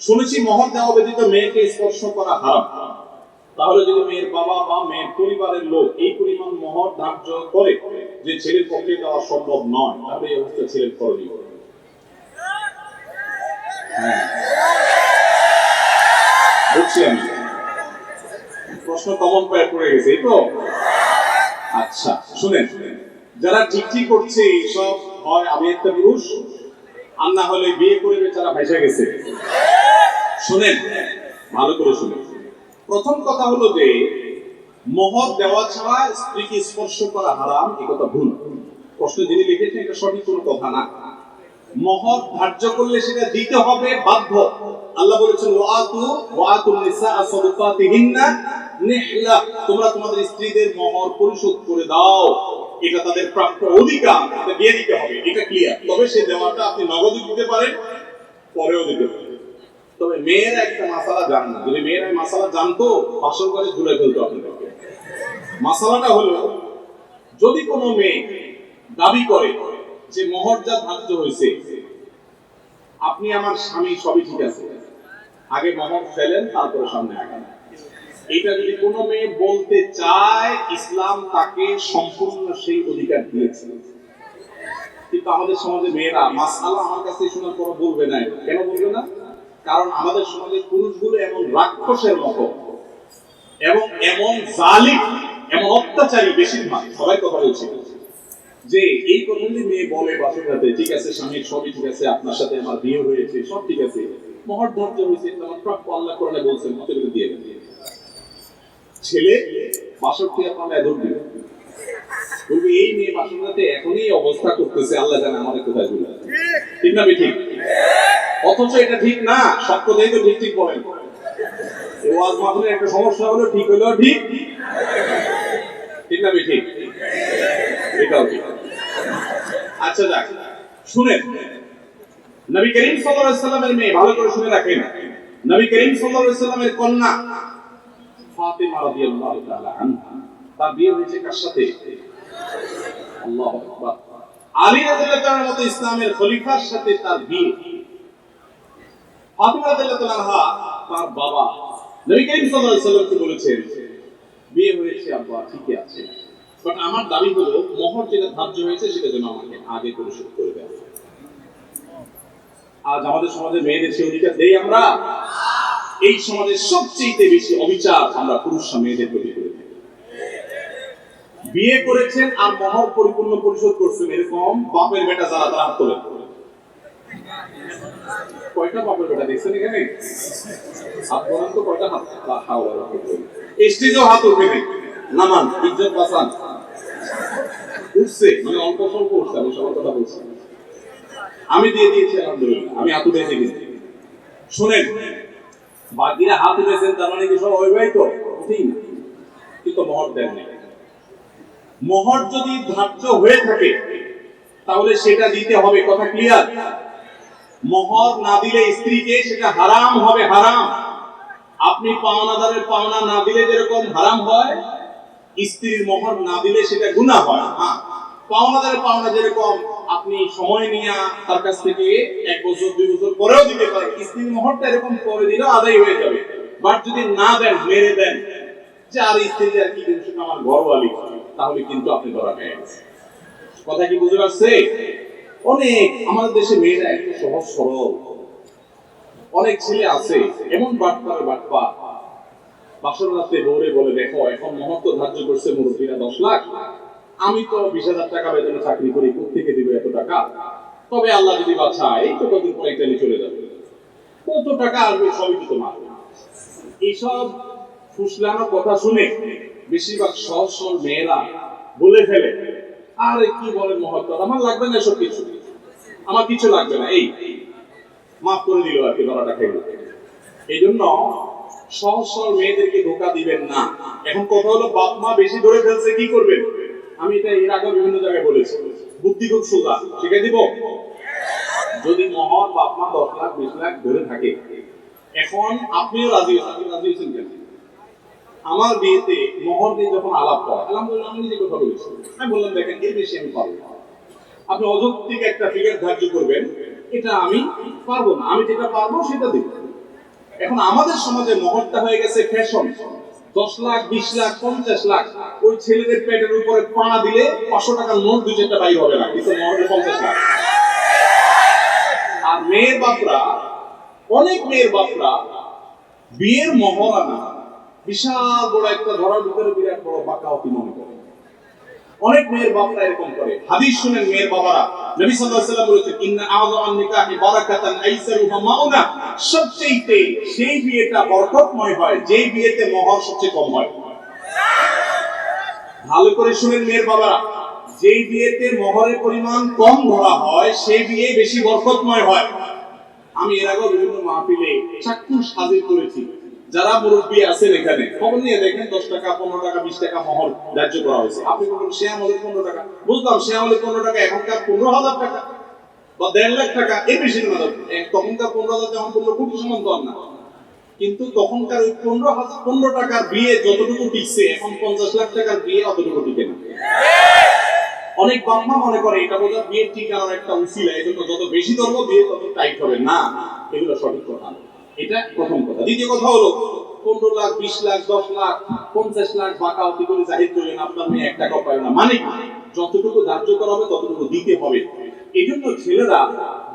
শুনেছি মহর দেওয়া ব্যতীত মেয়েকে স্পর্শ করা হারাম। তাহলে যদি মেয়ের বাবা বা মেয়ের পরিবারের লোক এই পরিমাণ মহর ধার্য করে যে ছেলের পক্ষে দেওয়া সম্ভব নয়, তাহলে এই অবস্থা ছেলের করণীয়। হ্যাঁ। বুঝছি আমি। প্রশ্ন কমন পায় পড়ে গেছে, এই তো? আচ্ছা শুনেন। যারা ঠিক করছে এইসব হয় আমি একটা পুরুষ, আর না হলে বিয়ে করে বেচারা ভেসে গেছে। শুনেন, ভালো করে শুনেন। প্রথম কথা হলো যে, মোহর দেওয়া ছাড়া স্ত্রীকে স্পর্শ করা হারাম এই কথা ভুল। প্রশ্ন যিনি লিখেছেন, এটা সঠিক কোনো কথা না। মহর ধার্য করলে সেটা দিতে হবে, বাধ্য। আল্লাহ বলেছেন, ওয়াতু ওয়াতু নিসা নিহলা। তোমরা তোমাদের স্ত্রীদের মহর পরিশোধ করে দাও। এটা তাদের প্রাপ্য অধিকার, এটা দিয়ে দিতে হবে, এটা ক্লিয়ার তবে সেই দেওয়াটা আপনি নগদে দিতে পারেন, পরেও দিতে পারেন। তবে মেয়েরা একটা মাসালা জান না। যদি মেয়েরা মাসালা জানতো বাসর করে ঝুলে ফেলতো আপনাদেরকে। মাসালাটা হলো, যদি কোনো মেয়ে দাবি করে যে মোহর যা ধার্য হয়েছে, আপনি আমার স্বামী, সবই ঠিক আছে। আগে মোহর ফেলেন, তারপরে সামনে আগান। এটা যদি কোনো মেয়ে বলতে চায়, ইসলাম তাকে সম্পূর্ণ সেই অধিকার দিয়েছে। কিন্তু আমাদের সমাজে মেয়েরা, মাসালা আমার কাছে শোনার পর বলবে না। কেন বলবে না? কারণ আমাদের সমাজে পুরুষগুলো এমন রাক্ষসের মতো। এবং এমন জালিম, এমন অত্যাচারী বেশিরভাগ, সবাই কথা বলছে যে এই কথাগুলি মেয়ে বলে বাসুরাতে ঠিক আছে স্বামীর সবই ঠিক আছে, আপনার সাথে আমার বিয়ে হয়েছে, সব ঠিক আছে। মহর ধার্য হয়েছে আমার প্রাপ্য, আল্লাহ কোরআনে বলছেন অতএব দিয়ে দেন। ছেলে বাসরটি আপনারা এদর দিবে বলবে, এই মেয়ে বাসুরাতে এখনই অবস্থা করতেছে, আল্লাহ জানে আমাদের কোথায় চলে ঠিক না ঠিক অথচ এটা ঠিক না কথাই তো ঠিক ঠিক বলেন। ওয়াজ একটা সমস্যা হলো, ঠিক হলো ঠিক ঠিক না ঠিক এটাও ঠিক। আচ্ছা নবী করিম সাল্লামের মেয়ে, ভালো করে শুনে রাখেন। নবী করিম সাল্লামের কন্যা, ফাতিমা তাআলা তার বিয়ে হয়েছে কার সাথে? আল্লাহু আকবার। আলী রাদিয়াল্লাহু তাআলার মতো ইসলামের খলিফার সাথে তার বিয়ে। তার বাবা বলেছেন, বিয়ে হয়েছে আব্বা, ঠিকই আছে। বাট আমার দাবি হলো যেটা ধার্য হয়েছে সেটা যেন আমাকে আগে পরিশোধ করে হয়। আজ আমাদের সমাজে মেয়েদের সে অধিকার দেই আমরা। এই সমাজের সবচেয়ে বেশি অবিচার আমরা পুরুষরা মেয়েদের প্রতি করে বিয়ে করেছেন আর মহর পরিপূর্ণ পরিশোধ করছেন এরকম বাপের বেটা যারা, তারা তোলেন। কয়টা বাপের বেটা দেখছেন এখানে? হাত বলেন তো কয়টা হাত? স্টেজেও হাত উঠে নেই। নামান, ইজ্জত বাঁচান। উঠছে মানে অল্প স্বল্প উঠছে, আমি সবার কথা বলছি। আমি দিয়ে দিয়েছি, আলহামদুলিল্লাহ। আমি হাত উঠে শুনেন, বাকিরা হাত উঠেছেন, তার মানে কি সব অবিবাহিত? ঠিক কিন্তু মহর দেন মোহর যদি ধার্য হয়ে থাকে, তাহলে সেটা দিতে হবে, কথা ক্লিয়ার মোহর না দিলে স্ত্রীকে সেটা হারাম হবে, হারাম। আপনি পাওনাদারের পাওনা না দিলে যেরকম হারাম হয়, স্ত্রীর মোহর না দিলে সেটা গুনাহ হয়। হ্যাঁ পাওনাদারের পাওনা যেরকম আপনি সময় নিয়ে তার কাছ থেকে এক বছর, দুই বছর পরেও দিতে পারেন, স্ত্রীর মোহরটা এরকম করে দিলে আদায় হয়ে যাবে। বাট যদি না দেন, মেরে দেন, যে আর স্ত্রী আর কি আমার ঘরওয়ালি, তাহলে কিন্তু আপনি ধরা পেয়ে কথা কি বুঝতে পারছে অনেক আমাদের দেশে মেয়েরা একটু সহজ সরল। অনেক ছেলে আছে, এমন বাটপার বাটপা বাসর রাতে দৌড়ে বলে, দেখো, এখন মহত্ব ধার্য করছে মুরব্বীরা দশ লাখ। আমি তো বিশ হাজার টাকা বেতনে চাকরি করি কোথেকে দিব এত টাকা? তবে আল্লাহ যদি বাঁচায় এই তো কদিন পরে ইটালি চলে যাবে। কত টাকা আসবে সবই তো তোমার। এইসব ফুসলানো কথা শুনে বেশিরভাগ সহজ সরল মেয়েরা বলে ফেলে, আরে কি বলেন মহত্ব আমার লাগবে না এসব কিছু। আমার কিছু লাগবে না, এই। মাফ করে দিল আর কি ধরাটা খাইল এই জন্য সহজ সরল মেয়েদেরকে ধোকা দিবেন না। এখন কথা হলো, বাপ মা বেশি ধরে ফেলছে, কি করবেন? আমি এটা এর আগে বিভিন্ন জায়গায় বলেছি। বুদ্ধি খুব সোজা শিখে দিব? যদি মহর বাপ মা দশ লাখ, বিশ লাখ ধরে থাকে, এখন আপনিও রাজি আপনি রাজি হয়েছেন কেন? আমার বিয়েতে মহর দিয়ে যখন আলাপ হয়, আলহামদুলিল্লাহ, আমি নিজে কথা বলেছি। আমি বললাম, দেখেন, এর বেশি আমি পারব। আপনি অযৌক্তিক একটা ফিগার ধার্য করবেন, এটা আমি পারব না। আমি যেটা পারব সেটা দেব। এখন আমাদের সমাজে মহরটা হয়ে গেছে ফ্যাশন। দশ লাখ, বিশ লাখ, পঞ্চাশ লাখ, ওই ছেলেদের পেটের উপরে পাড়া দিলে পাঁচশো টাকার নোট দুই চারটা বাইর হবে না, কিন্তু মহরে পঞ্চাশ লাখ। আর মেয়ের বাপরা, অনেক মেয়ের বাপরা, বিয়ের মহরানা বিশাল বড় একটা ধরার ভিতরে বিরাট বড় বাঁকাওয়াতি মনে করে অনেক মেয়ের বাপরা এরকম করে। হাদিস শুনেন মেয়ের বাবারা। নবী সাল্লাল্লাহু আলাইহি ওয়াসাল্লাম বলেছেন, ইন্না আযমান নিকাহি বারাকাতান আইসারুহা মাউনা। সবচেয়ে সেই বিয়েটা বরকতময় হয়, যেই বিয়েতে মহর সবচেয়ে কম হয়। ভালো করে শুনেন মেয়ের বাবারা। যেই বিয়েতে মহরের পরিমাণ কম ধরা হয়, সেই বিয়ে বেশি বরকতময় হয়। আমি এর আগে বিভিন্ন মাহফিলে চাক্ষুষ হাজির করেছি। যারা মুরব্বী আছেন এখানে, খবর নিয়ে দেখেন দশ টাকা, পনেরো টাকা, বিশ টাকা মহর ধার্য করা হয়েছে। আপনি বলুন, সে আমলে পনেরো টাকা। বুঝলাম, সে আমলে পনেরো টাকা, এখনকার পনেরো হাজার টাকা বা দেড় লাখ টাকা বেশি তখনকার পনেরো হাজার পনেরো কোটি না। কিন্তু তখনকার ওই পনেরো হাজার, পনেরো টাকার বিয়ে যতটুকু টিকছে, এখন পঞ্চাশ লাখ টাকার বিয়ে অতটুকু টিকে না। অনেক বাম্মা মনে করে, এটা বোধহয় বিয়ের ঠিকানার একটা উসিলা এই জন্য যত বেশি ধরবো বিয়ে তত টাইট হবে। না, এগুলো সঠিক কথা। এটা প্রথম কথা। দ্বিতীয় কথা হলো, পনেরো লাখ, বিশ লাখ, দশ লাখ, পঞ্চাশ লাখ বাঁকা অতি করে জাহির করলেন আপনার মেয়ে এক না। মানে যতটুকু ধার্য করা হবে, ততটুকু দিতে হবে। এই জন্য ছেলেরা,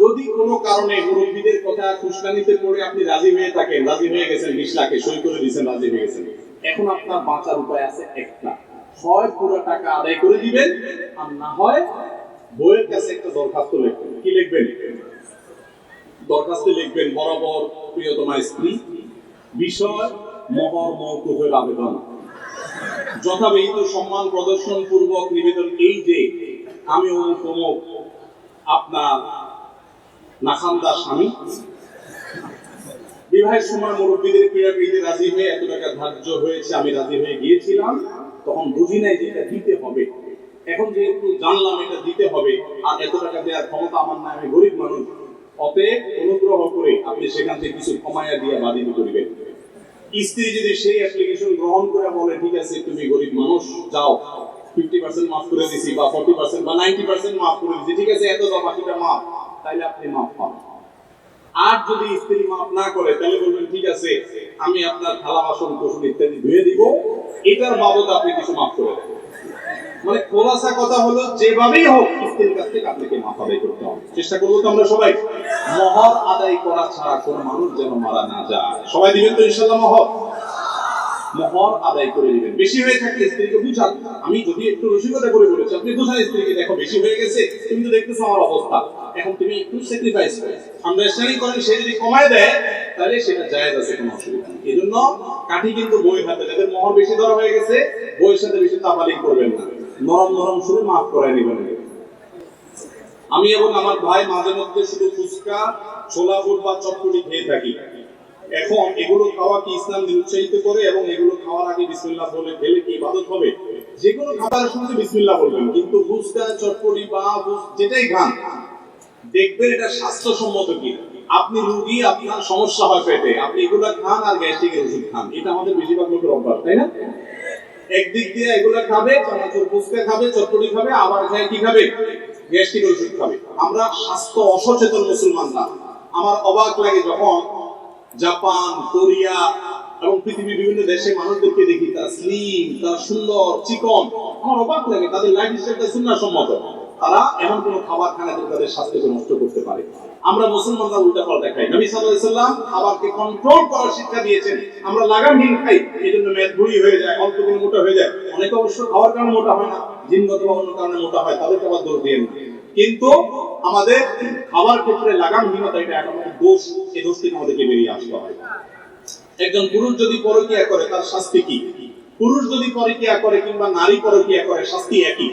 যদি কোনো কারণে মুরব্বীদের কথা খুশকানিতে পড়ে আপনি রাজি হয়ে থাকেন, রাজি হয়ে গেছেন বিশ লাখে, সই করে দিয়েছেন, রাজি হয়ে গেছেন। এখন আপনার বাঁচার উপায় আছে একটা। হয় পুরো টাকা আদায় করে দিবেন, আর না হয় বইয়ের কাছে একটা দরখাস্ত লিখবেন। কি লিখবেন? দরখাস্তে লিখবেন, বরাবর প্রিয়তমা স্ত্রী, বিষয় মহর মৌকুফের আবেদন। যথাবিহিত সম্মান প্রদর্শন পূর্বক নিবেদন এই যে, আমি অমুক আপনার নাখান্দার স্বামী। বিবাহের সময় মুরব্বীদের ক্রীড়াবিদে রাজি হয়ে এত টাকা ধার্য হয়েছে, আমি রাজি হয়ে গিয়েছিলাম। তখন বুঝি নাই যে এটা দিতে হবে। এখন যেহেতু জানলাম এটা দিতে হবে, আর এত টাকা দেওয়ার ক্ষমতা আমার না আমি গরিব মানুষ। অতএব অনুগ্রহ করে আপনি সেখান থেকে কিছু কমাইয়া দিয়ে বাদিত করিবেন। স্ত্রী যদি সেই অ্যাপ্লিকেশন গ্রহণ করে বলে, ঠিক আছে, তুমি গরিব মানুষ, যাও। ফিফটি পার্সেন্ট মাফ করে দিছি বা ফর্টি পার্সেন্ট বা নাইনটি পার্সেন্ট মাফ করে দিছি। ঠিক আছে, এত দাও, বাকিটা মাফ তাইলে আপনি মাফ পান। আর যদি স্ত্রী মাফ না করে তাহলে বলবেন, ঠিক আছে, আমি আপনার থালা, বাসন কুসুন ইত্যাদি ধুয়ে দিব। এটার বাবদ আপনি কিছু মাফ করে দেবেন মানে খোলাসা কথা হলো, যেভাবেই হোক কাছ থেকে আপনাকে আদায় করতে হবে। চেষ্টা করব তো আমরা সবাই। মহর আদায় করা ছাড়া মানুষ যেন মারা না যায়। সবাই দিবেন তো ইনশাল্লাহ মহর মহর আদায় করে দিবেন। বেশি হয়ে থাকলে স্ত্রীকে বুঝান। আমি যদি একটু রসিকতা করে বলেছি, আপনি বুঝান স্ত্রীকে, দেখো, বেশি হয়ে গেছে, তুমি তো দেখতেছো আমার অবস্থা। এখন তুমি একটু স্যাক্রিফাইস করো। আন্ডারস্ট্যান্ডিং করেন, সে যদি কমায় দেয়, তাহলে সেটা জায়েজ আছে, কোনো অসুবিধা নেই। এই জন্য কাঠি কিন্তু বই হাতে, যাদের মহর বেশি ধরা হয়ে গেছে, বইয়ের সাথে বেশি তাফালিং করবেন না। নরম নরম শুনে মাফ করায় নেবেন আমি এবং আমার ভাই মাঝে মধ্যে শুধু ফুচকা, ছোলা, বুট বা চটপটি খেয়ে থাকি। এখন এগুলো খাওয়া কি ইসলাম নিরুৎসাহিত করে এবং এগুলো খাওয়ার আগে বিসমিল্লাহ বলে খেলে কি ইবাদত হবে? যে কোনো খাবারের সঙ্গে বিসমিল্লাহ বলবেন, কিন্তু ফুচকা, চটপটি বা যেটাই খান, দেখবেন এটা স্বাস্থ্যসম্মত কি? আপনি রুগী, আপনার সমস্যা হয় পেটে, আপনি এগুলো খান আর গ্যাস্ট্রিকের ওষুধ খান। এটা আমাদের বেশিরভাগ লোকের অভ্যাস, তাই না? একদিক দিয়ে এগুলো খাবে, চানাচুর ফুচকা খাবে, চটপটি খাবে, আবার খায় কি খাবে? গ্যাস্ট্রিক ওষুধ খাবে? আমরা স্বাস্থ্য অসচেতন মুসলমানরা। আমার অবাক লাগে যখন জাপান, কোরিয়া এবং পৃথিবীর বিভিন্ন দেশে মানুষদেরকে দেখি, তারা স্লিম তারা সুন্দর, চিকন। আমার অবাক লাগে, তাদের লাইফ স্টাইলটা সুন্না সম্মত তারা এমন কোনো খাবার খায় না যেটা তাদের স্বাস্থ্যকে নষ্ট করতে পারে। আমরা মুসলমানরা উল্টা পাল্টা খাই। নবী সাল্লাম খাবারকে কন্ট্রোল করার শিক্ষা দিয়েছেন। আমরা লাগামহীন খাই এই জন্য মেদ ভুঁড়ি হয়ে যায়, অল্প দিনে মোটা হয়ে যায়। অনেকে অবশ্য খাওয়ার কারণে মোটা হয় না, জিনগত বা অন্য কারণে মোটা হয় তাদেরকে আবার দোষ দিয়ে না। কিন্তু আমাদের খাবার ক্ষেত্রে লাগামহীনতা এটা এক দোষ, এই দোষ থেকে আমাদেরকে বেরিয়ে আসতে হয় একজন পুরুষ যদি পরকিয়া করে, তার শাস্তি কি? পুরুষ যদি পরকিয়া করে কিংবা নারী পরকিয়া করে, শাস্তি একই।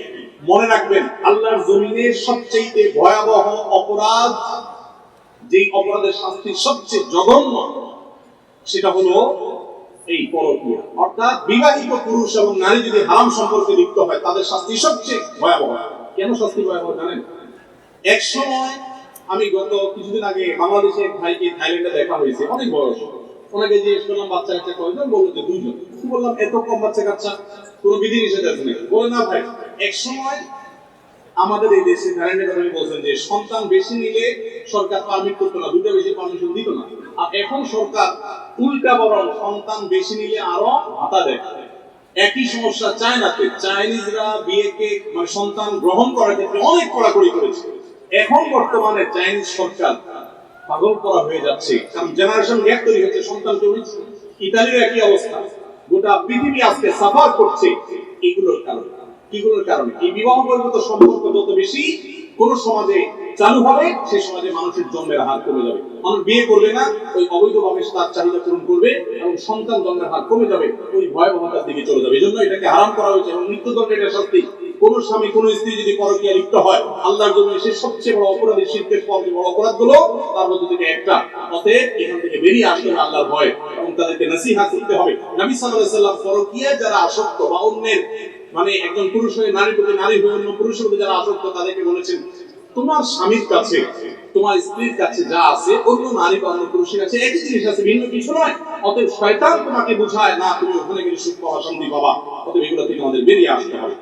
মনে রাখবেন, আল্লাহর জমিনে সবচেয়ে ভয়াবহ অপরাধ, যেই অপরাধের শাস্তি সবচেয়ে জঘন্য, সেটা হলো এই পরকিয়া। অর্থাৎ বিবাহিত পুরুষ এবং নারী যদি হারাম সম্পর্কে লিপ্ত হয়, তাদের শাস্তি সবচেয়ে ভয়াবহ। কেন শাস্তি ভয়াবহ জানেন? এক সময় আমি গত কিছুদিন আগে বাংলাদেশে এক ভাইকে থাইল্যান্ডে দেখা হয়েছে, অনেক বয়স। ওনাকে জিজ্ঞেস করলাম, বাচ্চা কাচ্চা কয়জন? বলল যে দুইজন। বললাম, এত কম বাচ্চা কাচ্চা? কোনো বিধি নিষেধ আছে নাকি? বলে, না ভাই। এক সময় আমাদের এই দেশে ধারণের কথা বলছেন যে সন্তান বেশি নিলে সরকার পারমিট করতো না দুটো বেশি পারমিশন দিত না। আর এখন সরকার উল্টা বরং সন্তান বেশি নিলে আরও ভাতা দেয়। একই সমস্যা চায়নাতে। চাইনিজরা বিয়েকে মানে সন্তান গ্রহণ করার ক্ষেত্রে অনেক কড়াকড়ি করেছে। এখন বর্তমানে চাইনিজ সরকার পাগল করা হয়ে যাচ্ছে। কারণ জেনারেশন গ্যাপ তৈরি হচ্ছে সন্তান তৈরি ইতালির একই অবস্থা। গোটা পৃথিবী আজকে সাফার করছে এগুলোর কারণে। এগুলোর কারণে এই বিবাহ বহির্ভূত সম্পর্ক যত বেশি, কোন সমাজে চালু হবে, সেই সমাজে মানুষের জন্মের হার কমে যাবে। মানুষ বিয়ে করবে না, ওই অবৈধভাবে তার চাহিদা পূরণ করবে এবং সন্তান জন্মের হার কমে যাবে, ওই ভয়াবহতার দিকে চলে যাবে। এই জন্য এটাকে হারাম করা হয়েছে এবং মৃত্যুদণ্ডের এটা শাস্তি। কোন স্বামী, কোন স্ত্রী যদি পরকীয়া লিপ্ত হয়, আল্লাহর জন্য সে সবচেয়ে বড় অপরাধী শিল্পের পর বড় অপরাধগুলো তার মধ্যে থেকে একটা। অতএব এখান থেকে বেরিয়ে আসতে হবে আল্লাহর ভয় এবং তাদেরকে নসিহা করতে হবে। নবী সাল্লাল্লাহু সাল্লাম পরকীয়ায় যারা আসক্ত বা অন্যের মানে একজন পুরুষ হয়ে নারী প্রতি নারী হয়ে অন্য পুরুষের প্রতি যারা আসক্ত, তাদেরকে বলেছেন, তোমার স্বামীর কাছে, তোমার স্ত্রীর কাছে যা আছে, অন্য নারী বা অন্য পুরুষের কাছে একই জিনিস আছে, ভিন্ন কিছু নয়। অতএব শয়তান তোমাকে বোঝায়, না, তুমি ওখানে গেলে সুখ পাওয়া শান্তি পাবা। অতএব এগুলো থেকে আমাদের বেরিয়ে আসতে হবে।